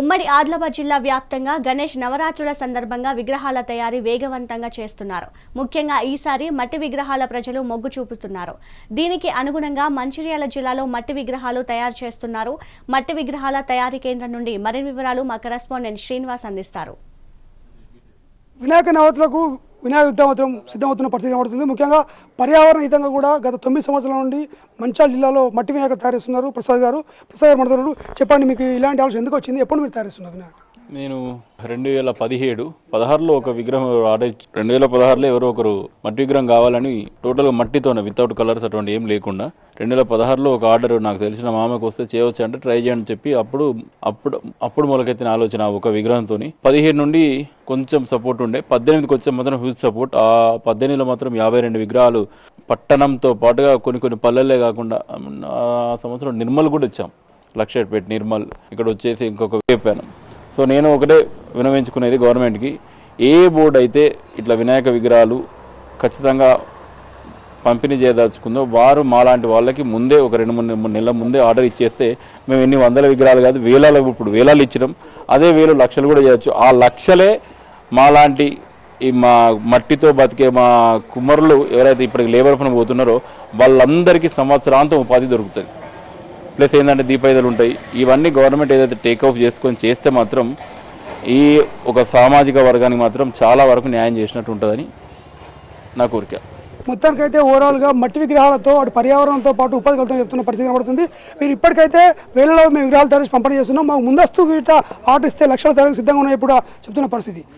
ఉమ్మడి ఆదిలాబాద్ జిల్లా వ్యాప్తంగా గణేష్ నవరాత్రుల సందర్భంగా విగ్రహాల తయారీ వేగవంతంగా చేస్తున్నారు. ముఖ్యంగా ఈసారి మట్టి విగ్రహాల ప్రజలు మొగ్గు చూపుతున్నారు. దీనికి అనుగుణంగా మంచిర్యాల జిల్లాలో మట్టి విగ్రహాలు తయారు చేస్తున్నారు. మట్టి విగ్రహాల తయారీ కేంద్రం నుండి మరిన్ని వివరాలు మా కరెస్పాండెంట్ శ్రీనివాస్ అందిస్తారు. వినాయక నవరాత్రులకు వినాయక యుద్ధం మాత్రం సిద్ధమవుతున్న పరిస్థితి కనబడుతుంది. ముఖ్యంగా పర్యావరణ హితంగా కూడా గత తొమ్మిది సంవత్సరాల నుండి మంచాల జిల్లాలో మట్టి వినాయకులు తయారు చేస్తున్నారు. ప్రసాద్ గారు ప్రసాద్ గారు మాట్లాడుతున్నారు చెప్పండి మీకు ఇలాంటి ఆలోచన ఎందుకు వచ్చింది? ఎప్పుడు మీరు తయారు చేస్తున్నారు వినాయకుడు? నేను రెండు వేల పదిహేడు పదహారులో ఒక విగ్రహం ఆర్డర్ ఇచ్చి- రెండు వేల పదహారులో ఎవరో ఒకరు మట్టి విగ్రహం కావాలని టోటల్గా మట్టితోనే వితౌట్ కలర్స్ అటువంటి ఏం లేకుండా రెండు వేల పదహారులో ఒక ఆర్డర్ నాకు తెలిసిన మామకు వస్తే చేయవచ్చు అంటే ట్రై చేయండి చెప్పి అప్పుడు అప్పుడు అప్పుడు మొలకెత్తిన ఆలోచన ఒక విగ్రహంతో పదిహేడు నుండి కొంచెం సపోర్ట్ ఉండే. పద్దెనిమిదికి వచ్చే మాత్రం హ్యూజ్ సపోర్ట్ ఆ పద్దెనిమిదిలో మాత్రం యాభై రెండు విగ్రహాలు పట్టణంతో పాటుగా కొన్ని కొన్ని పల్లెలే కాకుండా ఆ సంవత్సరం నిర్మల్ కూడా ఇచ్చాం లక్షపేట నిర్మల్. ఇక్కడ వచ్చేసి ఇంకొక వేపాను సో నేను ఒకటే వినవించుకునేది గవర్నమెంట్కి ఏ బోర్డు అయితే ఇట్లా వినాయక విగ్రహాలు ఖచ్చితంగా పంపిణీ చేయదలుచుకుందో వారు మాలాంటి వాళ్ళకి ముందే ఒక రెండు మూడు మూడు నెలల ముందే ఆర్డర్ ఇచ్చేస్తే మేము ఎన్ని వందల విగ్రహాలు కాదు వేలాలు ఇప్పుడు వేలాలు ఇచ్చినాం. అదే వేలు లక్షలు కూడా చేయొచ్చు. ఆ లక్షలే మాలాంటి ఈ మా మట్టితో బతికే మా కుమ్మరులు ఎవరైతే ఇప్పటికి లేబర్ పని పోతున్నారో వాళ్ళందరికీ సంవత్సరాంతం ఉపాధి దొరుకుతుంది. ప్లస్ ఏంటంటే దీపాయిదలు ఉంటాయి. ఇవన్నీ గవర్నమెంట్ ఏదైతే టేక్ ఆఫ్ చేసుకొని చేస్తే మాత్రం ఈ ఒక సామాజిక వర్గానికి మాత్రం చాలా వరకు న్యాయం చేసినట్టు ఉంటుందని నా కోరిక. మొత్తానికైతే ఓవరాల్గా మట్టి విగ్రహాలతో అటు పర్యావరణంతో పాటు ఉపాధి కలుగుతామని చెప్తున్న పరిస్థితి కనబడుతుంది. మీరు ఇప్పటికైతే వేలలో మేము విగ్రహాలు తయారు పంపిణీ చేస్తున్నాం. మాకు ముందస్తు గిట్ట ఆర్డర్ ఇస్తే లక్షల తయారీ సిద్ధంగా ఉన్నాయి కూడా చెప్తున్న పరిస్థితి.